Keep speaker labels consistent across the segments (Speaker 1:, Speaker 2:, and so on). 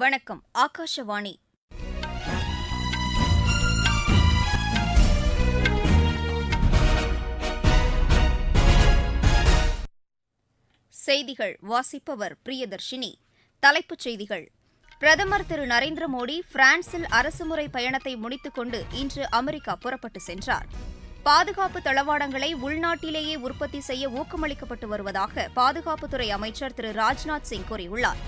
Speaker 1: வணக்கம் ஆகாஷவாணி செய்திகள் வாசிப்பவர் பிரியதர்ஷினி தலைப்புச் செய்திகள் பிரதமர் திரு நரேந்திர மோடி பிரான்சில் அரசுமுறை பயணத்தை முடித்துக்கொண்டு இன்று அமெரிக்கா புறப்பட்டு சென்றார் பாதுகாப்பு தளவாடங்களை உள்நாட்டிலேயே உற்பத்தி செய்ய ஊக்கமளிக்கப்பட்டு வருவதாக பாதுகாப்புத்துறை அமைச்சர் திரு ராஜ்நாத் சிங் கூறியுள்ளார்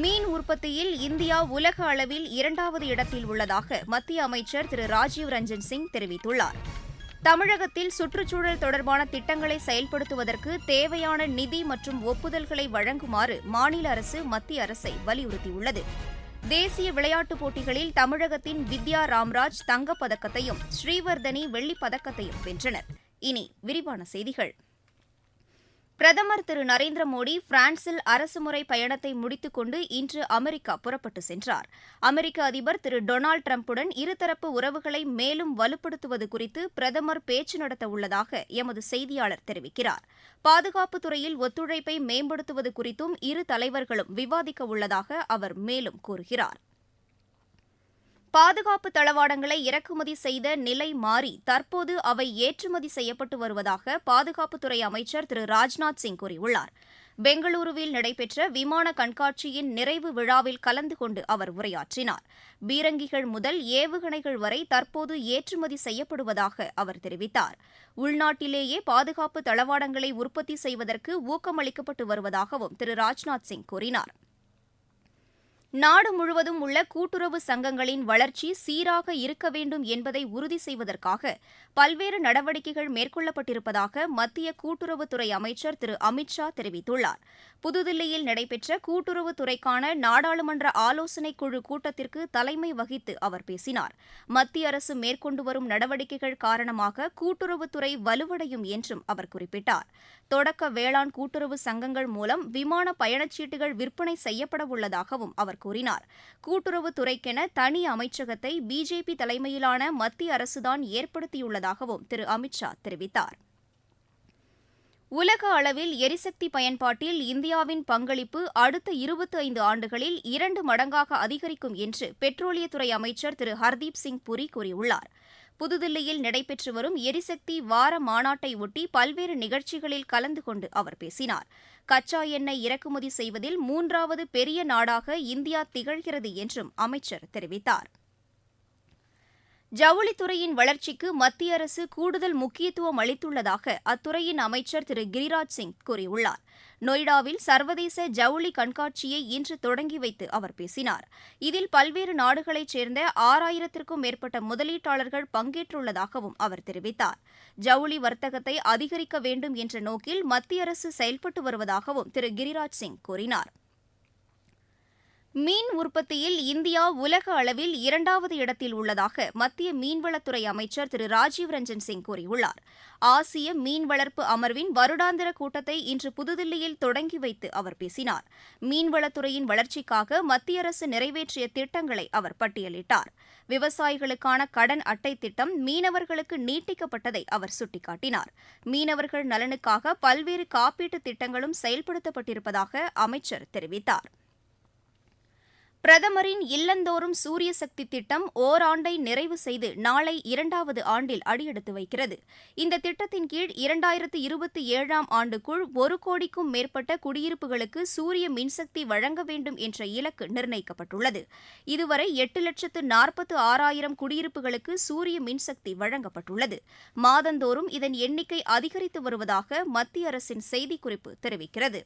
Speaker 1: மீன் உற்பத்தியில் இந்தியா உலக அளவில் இரண்டாவது இடத்தில் உள்ளதாக மத்திய அமைச்சர் திரு ராஜீவ் ரஞ்சன் சிங் தெரிவித்துள்ளார் தமிழகத்தில் சுற்றுச்சூழல் தொடர்பான திட்டங்களை செயல்படுத்துவதற்கு தேவையான நிதி மற்றும் ஒப்புதல்களை வழங்குமாறு மாநில அரசு மத்திய அரசை வலியுறுத்தியுள்ளது தேசிய விளையாட்டுப் போட்டிகளில் தமிழகத்தின் வித்யா ராம்ராஜ் தங்கப்பதக்கத்தையும் ஸ்ரீவர்தனி வெள்ளிப் பதக்கத்தையும் வென்றனர் இனி விரிவான செய்திகள் பிரதமர் திரு நரேந்திர மோடி பிரான்சில் அரசுமுறை பயணத்தை முடித்துக்கொண்டு இன்று அமெரிக்கா புறப்பட்டு சென்றார் அமெரிக்க அதிபர் திரு டொனால்டு டிரம்புடன் இருதரப்பு உறவுகளை மேலும் வலுப்படுத்துவது குறித்து பிரதமர் பேச்சு நடத்த உள்ளதாக எமது செய்தியாளர் தெரிவிக்கிறார் பாதுகாப்பு துறையில் ஒத்துழைப்பை மேம்படுத்துவது குறித்தும் இரு தலைவர்களும் விவாதிக்க உள்ளதாக அவர் மேலும் கூறுகிறார் பாதுகாப்பு தளவாடங்களை இறக்குமதி செய்த நிலை மாறி தற்போது அவை ஏற்றுமதி செய்யப்பட்டு வருவதாக பாதுகாப்புத்துறை அமைச்சர் திரு ராஜ்நாத் சிங் கூறியுள்ளார் பெங்களூருவில் நடைபெற்ற விமான கண்காட்சியின் நிறைவு விழாவில் கலந்து கொண்டு அவர் உரையாற்றினார் பீரங்கிகள் முதல் ஏவுகணைகள் வரை தற்போது ஏற்றுமதி செய்யப்படுவதாக அவர் தெரிவித்தார் உள்நாட்டிலேயே பாதுகாப்பு தளவாடங்களை உற்பத்தி செய்வதற்கு ஊக்கமளிக்கப்பட்டு வருவதாகவும் திரு ராஜ்நாத் சிங் கூறினாா் நாடு முழுவதும் உள்ள கூட்டுறவு சங்கங்களின் வளர்ச்சி சீராக இருக்க வேண்டும் என்பதை உறுதி செய்வதற்காக பல்வேறு நடவடிக்கைகள் மேற்கொள்ளப்பட்டிருப்பதாக மத்திய கூட்டுறவுத்துறை அமைச்சர் திரு அமித்ஷா தெரிவித்துள்ளார் புதுதில்லியில் நடைபெற்ற கூட்டுறவுத்துறைக்கான நாடாளுமன்ற ஆலோசனைக் குழு கூட்டத்திற்கு தலைமை வகித்து அவர் பேசினார் மத்திய அரசு மேற்கொண்டு வரும் நடவடிக்கைகள் காரணமாக கூட்டுறவுத்துறை வலுவடையும் என்றும் அவர் குறிப்பிட்டார் தொடக்க வேளாண் கூட்டுறவு சங்கங்கள் மூலம் விமான பயணச்சீட்டுகள் விற்பனை செய்யப்படவுள்ளதாகவும் அவர் கூறினார் கூட்டுறவுத்துறைக்கென தனி அமைச்சகத்தை பிஜேபி தலைமையிலான மத்திய அரசுதான் ஏற்படுத்தியுள்ளதாகவும் திரு அமித்ஷா தெரிவித்தார் உலக அளவில் எரிசக்தி பயன்பாட்டில் இந்தியாவின் பங்களிப்பு அடுத்த இருபத்தி ஐந்து ஆண்டுகளில் இரண்டு மடங்காக அதிகரிக்கும் என்று பெட்ரோலியத்துறை அமைச்சர் திரு ஹர்தீப் சிங் புரி கூறியுள்ளாா் புதுதில்லியில் நடைபெற்று வரும் எரிசக்தி வார மாநாட்டை ஒட்டி பல்வேறு நிகழ்ச்சிகளில் கலந்து கொண்டு அவர் பேசினார் கச்சா எண்ணெய் இறக்குமதி செய்வதில் மூன்றாவது பெரிய நாடாக இந்தியா திகழ்கிறது என்றும் அமைச்சர் தெரிவித்தாா் ஜவுளித்துறையின் வளர்ச்சிக்கு மத்திய அரசு கூடுதல் முக்கியத்துவம் அளித்துள்ளதாக அத்துறையின் அமைச்சர் திரு கிரிராஜ் சிங் கூறியுள்ளார் நொய்டாவில் சர்வதேச ஜவுளி கண்காட்சியை இன்று தொடங்கி வைத்து அவர் பேசினார் இதில் பல்வேறு நாடுகளைச் சேர்ந்த ஆறாயிரத்திற்கும் மேற்பட்ட முதலீட்டாளர்கள் பங்கேற்றுள்ளதாகவும் அவர் தெரிவித்தார் ஜவுளி வர்த்தகத்தை அதிகரிக்க வேண்டும் என்ற நோக்கில் மத்திய அரசு செயல்பட்டு வருவதாகவும் திரு கிரிராஜ் சிங் கூறினாா் மீன் உற்பத்தியில் இந்தியா உலக அளவில் இரண்டாவது இடத்தில் உள்ளதாக மத்திய மீன்வளத்துறை அமைச்சர் திரு ராஜீவ் ரஞ்சன் சிங் கூறியுள்ளார் ஆசிய மீன் வளர்ப்பு அமர்வின் வருடாந்திர கூட்டத்தை இன்று புதுதில்லியில் தொடங்கி வைத்து அவர் பேசினார் மீன்வளத்துறையின் வளர்ச்சிக்காக மத்திய அரசு நிறைவேற்றிய திட்டங்களை அவர் பட்டியலிட்டார் விவசாயிகளுக்கான கடன் அட்டை திட்டம் மீனவர்களுக்கு நீட்டிக்கப்பட்டதை அவர் சுட்டிக்காட்டினார் மீனவர்கள் நலனுக்காக பல்வேறு காப்பீட்டு திட்டங்களும் செயல்படுத்தப்பட்டிருப்பதாக அமைச்சர் தெரிவித்தாா் பிரதமரின் இல்லந்தோறும் சூரிய சக்தி திட்டம் ஓராண்டை நிறைவு செய்து நாளை இரண்டாவது ஆண்டில் அடியெடுத்து வைக்கிறது இந்த திட்டத்தின் கீழ் இரண்டாயிரத்து இருபத்தி ஏழாம் ஆண்டுக்குள் ஒரு கோடிக்கும் மேற்பட்ட குடியிருப்புகளுக்கு சூரிய மின்சக்தி வழங்க வேண்டும் என்ற இலக்கு நிர்ணயிக்கப்பட்டுள்ளது இதுவரை எட்டு லட்சத்து நாற்பத்து ஆறாயிரம் குடியிருப்புகளுக்கு சூரிய மின்சக்தி வழங்கப்பட்டுள்ளது மாதந்தோறும் இதன் எண்ணிக்கை அதிகரித்து வருவதாக மத்திய அரசின் செய்திக்குறிப்பு தெரிவிக்கிறது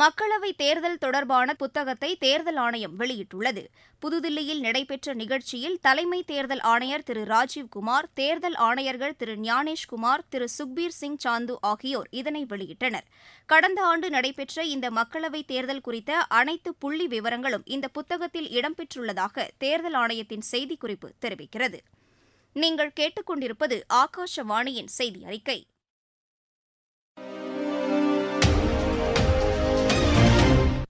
Speaker 1: மக்களவைத் தேர்தல் தொடர்பான புத்தகத்தை தேர்தல் ஆணையம் வெளியிட்டுள்ளது புதுதில்லியில் நடைபெற்ற நிகழ்ச்சியில் தலைமை தேர்தல் ஆணையர் திரு ராஜீவ்குமார் தேர்தல் ஆணையர்கள் திரு ஞானேஷ்குமார் திரு சுக்பீர் சிங் சாந்து ஆகியோர் இதனை வெளியிட்டனர் கடந்த ஆண்டு நடைபெற்ற இந்த மக்களவைத் தேர்தல் குறித்த அனைத்து புள்ளி விவரங்களும் இந்த புத்தகத்தில் இடம்பெற்றுள்ளதாக தேர்தல் ஆணையத்தின் செய்திக்குறிப்பு தெரிவிக்கிறது நீங்கள் கேட்டுக்கொண்டிருப்பது ஆகாஷவாணியின் செய்தி அறிக்கை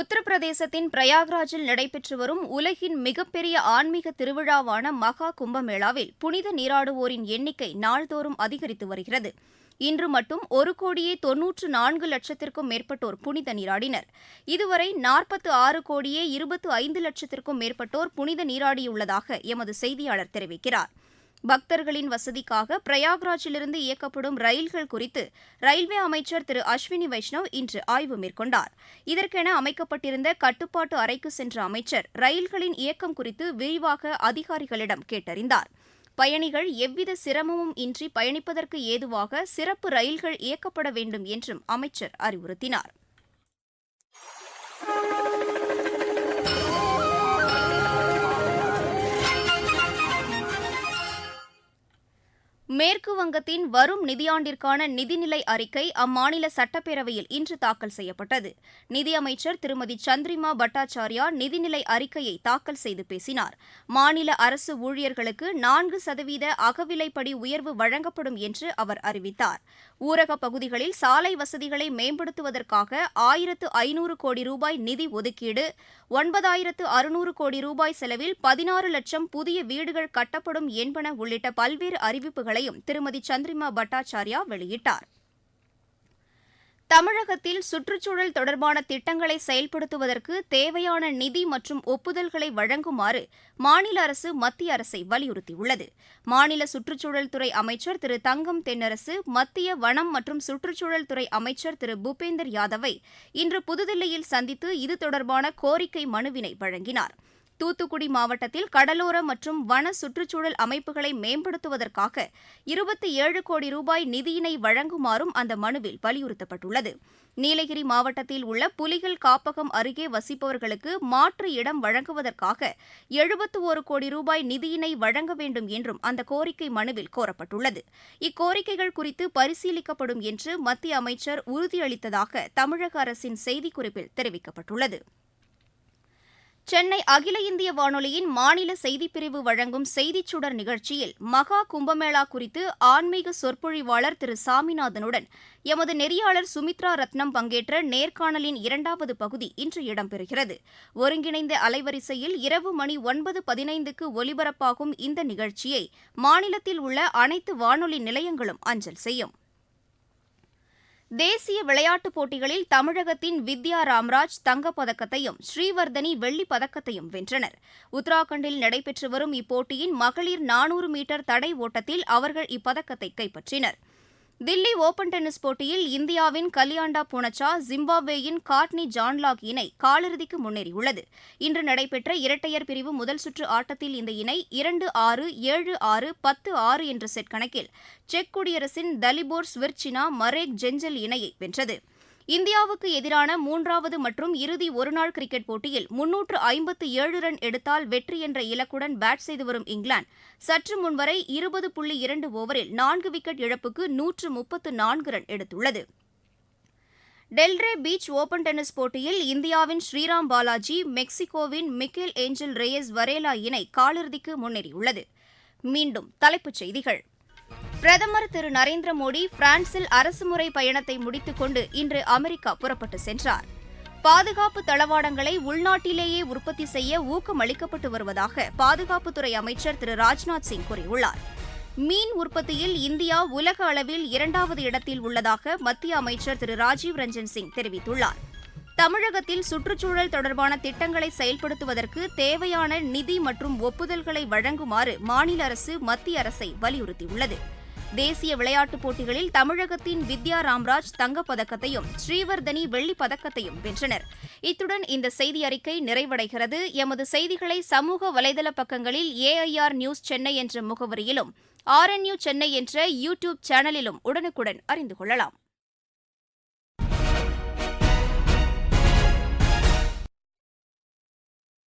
Speaker 1: உத்தரப்பிரதேசத்தின் பிரயாக்ராஜில் நடைபெற்று வரும் உலகின் மிகப்பெரிய ஆன்மீக திருவிழாவான மகா கும்பமேளாவில் புனித நீராடுவோரின் எண்ணிக்கை நாள்தோறும் அதிகரித்து வருகிறது இன்று மட்டும் ஒரு கோடியே தொன்னூற்று நான்கு லட்சத்திற்கும் மேற்பட்டோர் புனித நீராடினர் இதுவரை நாற்பத்து ஆறு கோடியே இருபத்து ஐந்து லட்சத்திற்கும் மேற்பட்டோர் புனித நீராடியுள்ளதாக எமது செய்தியாளர் தெரிவிக்கிறாா் பக்தர்களின் வசதிக்காக பிரயாக்ராஜிலிருந்து இயக்கப்படும் ரயில்கள் குறித்து ரயில்வே அமைச்சர் திரு அஸ்வினி வைஷ்ணவ் இன்று ஆய்வு மேற்கொண்டார் இதற்கென அமைக்கப்பட்டிருந்த கட்டுப்பாட்டு அறைக்கு சென்ற அமைச்சர் ரயில்களின் இயக்கம் குறித்து விரிவாக அதிகாரிகளிடம் கேட்டறிந்தார் பயணிகள் எவ்வித சிரமமும் இன்றி பயணிப்பதற்கு ஏதுவாக சிறப்பு ரயில்கள் இயக்கப்பட வேண்டும் என்றும் அமைச்சர் அறிவுறுத்தினாா் மேற்கு வங்கத்தின் வரும் நிதியாண்டிற்கான நிதிநிலை அறிக்கை அம்மாநில சட்டப்பேரவையில் இன்று தாக்கல் செய்யப்பட்டது நிதியமைச்சர் திருமதி சந்திரிமா பட்டாச்சாரியா நிதிநிலை அறிக்கையை தாக்கல் செய்து பேசினார் மாநில அரசு ஊழியர்களுக்கு நான்கு சதவீத அகவிலைப்படி உயர்வு வழங்கப்படும் என்று அவர் அறிவித்தார் ஊரகப் பகுதிகளில் சாலை வசதிகளை மேம்படுத்துவதற்காக ஆயிரத்து ஐநூறு கோடி ரூபாய் நிதி ஒதுக்கீடு ஒன்பதாயிரத்து அறுநூறு கோடி ரூபாய் செலவில் பதினாறு லட்சம் புதிய வீடுகள் கட்டப்படும் என்பன உள்ளிட்ட பல்வேறு அறிவிப்புகளை விவரங்களையும் திருமதி சந்திரிமா பட்டாச்சாரியா வெளியிட்டார் தமிழகத்தில் சுற்றுச்சூழல் தொடர்பான திட்டங்களை செயல்படுத்துவதற்கு தேவையான நிதி மற்றும் ஒப்புதல்களை வழங்குமாறு மாநில அரசு மத்திய அரசை வலியுறுத்தியுள்ளது மாநில சுற்றுச்சூழல் துறை அமைச்சர் திரு தங்கம் தென்னரசு மத்திய வனம் மற்றும் சுற்றுச்சூழல் துறை அமைச்சர் திரு பூபேந்தர் யாதவை இன்று புதுதில்லியில் சந்தித்து இது தொடர்பான கோரிக்கை மனுவினை வழங்கினாா் தூத்துக்குடி மாவட்டத்தில் கடலோர மற்றும் வன சுற்றுச்சூழல் அமைப்புகளை மேம்படுத்துவதற்காக இருபத்தி ஏழு கோடி ரூபாய் நிதியினை வழங்குமாறும் அந்த மனுவில் வலியுறுத்தப்பட்டுள்ளது நீலகிரி மாவட்டத்தில் உள்ள புலிகள் காப்பகம் அருகே வசிப்பவர்களுக்கு மாற்று இடம் வழங்குவதற்காக எழுபத்து ஒரு கோடி ரூபாய் நிதியினை வழங்க வேண்டும் என்றும் அந்த கோரிக்கை மனுவில் கோரப்பட்டுள்ளது இக்கோரிக்கைகள் குறித்து பரிசீலிக்கப்படும் என்று மத்திய அமைச்சர் உறுதியளித்ததாக தமிழக அரசின் செய்திக்குறிப்பில் தெரிவிக்கப்பட்டுள்ளது சென்னை அகில இந்திய வானொலியின் மாநில செய்திப்பிரிவு வழங்கும் செய்திச் சுடர் நிகழ்ச்சியில் மகா கும்பமேளா குறித்து ஆன்மீக சொற்பொழிவாளர் திரு சாமிநாதனுடன் எமது நெறியாளர் சுமித்ரா ரத்னம் பங்கேற்ற நேர்காணலின் இரண்டாவது பகுதி இன்று இடம்பெறுகிறது ஒருங்கிணைந்த அலைவரிசையில் இரவு மணி ஒன்பது பதினைந்துக்கு ஒலிபரப்பாகும் இந்த நிகழ்ச்சியை மாநிலத்தில் உள்ள அனைத்து வானொலி நிலையங்களும் அஞ்சல் செய்யும் தேசிய விளையாட்டுப் போட்டிகளில் தமிழகத்தின் வித்யா ராம்ராஜ் தங்கப்பதக்கத்தையும் ஸ்ரீவர்தனி வெள்ளிப் பதக்கத்தையும் வென்றனர் உத்தராகண்டில் நடைபெற்று வரும் இப்போட்டியின் மகளிர் நானூறு மீட்டர் தடை ஓட்டத்தில் அவர்கள் இப்பதக்கத்தை கைப்பற்றினா் தில்லி ஓபன் டென்னிஸ் போட்டியில் இந்தியாவின் கலியாண்டா புனச்சா ஜிம்பாப்வேயின் காட்னி ஜான்லாக் இணை காலிறுதிக்கு முன்னேறியுள்ளது இன்று நடைபெற்ற இரட்டையர் பிரிவு முதல் சுற்று ஆட்டத்தில் இந்த இணை இரண்டு ஆறு ஏழு ஆறு பத்து ஆறு என்ற செட் கணக்கில் செக் குடியரசின் தலிபோர் ஸ்விர்ச்சினா மரேக் ஜெஞ்சல் இணையை வென்றது இந்தியாவுக்கு எதிரான மூன்றாவது மற்றும் இறுதி ஒருநாள் கிரிக்கெட் போட்டியில் முன்னூற்று ஐம்பத்து ஏழு ரன் எடுத்தால் வெற்றி என்ற இலக்குடன் பேட் செய்து வரும் இங்கிலாந்து சற்று முன்வரை இருபது புள்ளி இரண்டு ஓவரில் நான்கு விக்கெட் இழப்புக்கு நூற்று முப்பத்து நான்கு ரன் எடுத்துள்ளது டெல்ரே பீச் ஓபன் டென்னிஸ் போட்டியில் இந்தியாவின் ஸ்ரீராம் பாலாஜி மெக்சிகோவின் மிக்கேல் ஏஞ்சல் ரேயஸ் வரேலா இணை காலிறுதிக்கு முன்னேறியுள்ளது மீண்டும் தலைப்புச் செய்திகள் பிரதமர் திரு நரேந்திர மோடி பிரான்சில் அரசுமுறை பயணத்தை முடித்துக்கொண்டு இன்று அமெரிக்கா புறப்பட்டு சென்றார் பாதுகாப்பு தளவாடங்களை உள்நாட்டிலேயே உற்பத்தி செய்ய ஊக்கம் அளிக்கப்பட்டு வருவதாக பாதுகாப்புத்துறை அமைச்சர் திரு ராஜ்நாத் சிங் கூறியுள்ளார் மீன் உற்பத்தியில் இந்தியா உலக அளவில் இரண்டாவது இடத்தில் உள்ளதாக மத்திய அமைச்சர் திரு ராஜீவ் ரஞ்சன் சிங் தெரிவித்துள்ளார் தமிழகத்தில் சுற்றுச்சூழல் தொடர்பான திட்டங்களை செயல்படுத்துவதற்கு தேவையான நிதி மற்றும் ஒப்புதல்களை வழங்குமாறு மாநில அரசு மத்திய அரசை வலியுறுத்தியுள்ளது தேசிய விளையாட்டுப் போட்டிகளில் தமிழகத்தின் வித்யா ராம்ராஜ் தங்கப்பதக்கத்தையும் ஸ்ரீவர்தனி வெள்ளிப் பதக்கத்தையும் வென்றனர் இத்துடன் இந்த செய்தி அறிக்கை நிறைவடைகிறது எமது செய்திகளை சமூக வலைதள பக்கங்களில் ஏஐஆர் நியூஸ் சென்னை என்ற முகவரியிலும் ஆர்என்யூ சென்னை என்ற யூடியூப் சேனலிலும் உடனுக்குடன் அறிந்து கொள்ளலாம்